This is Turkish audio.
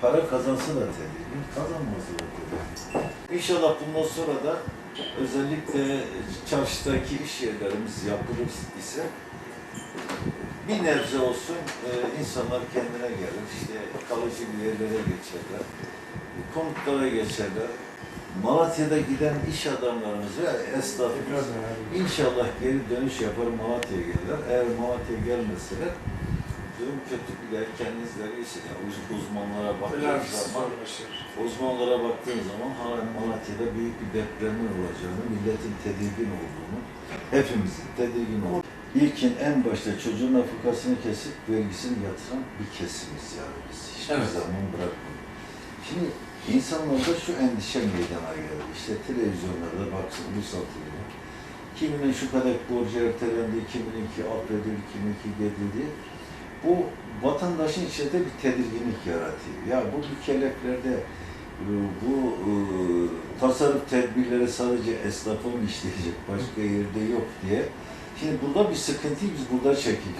para kazansı da tedirgin, kazanması da tedirgin. İnşallah bundan sonra da özellikle çarşıdaki iş yerlerimiz yapılır ise bir nebze olsun e, insanlar kendine gelir, işte kalıcı bir yerlere geçerler, konutlara geçerler. Malatya'da giden iş adamlarımız ve esnafımız inşallah geri dönüş yapar Malatya'ya gelirler. Eğer Malatya'ya gelmeseler durum kötü bile kendinizleri için yani uz- uzmanlara baktığınız zaman uzmanlara baktığın zaman halen Malatya'da büyük bir depremin olacağını, milletin tedirgin olduğunu, hepimizin tedirgin olduğunu. İlkin en başta çocuğun nafakasını kesip vergisini yatıran bir kesimiz yani biz. Hiçbir Evet. zaman bırakmıyoruz. Şimdi insanlarda şu endişe meydana geldi. İşte televizyonlarda baksın bu satılıyor. Kiminin şu kadar borcu ertelendi, kimininki affedildi, kimininki gedildi. Bu vatandaşın içinde bir tedirginlik yaratıyor. Ya bu mükelleflerde e, bu e, tasarruf tedbirleri sadece esnafın mı işleyecek, başka yerde yok diye. Şimdi burada bir sıkıntıyı biz burada çekiyoruz.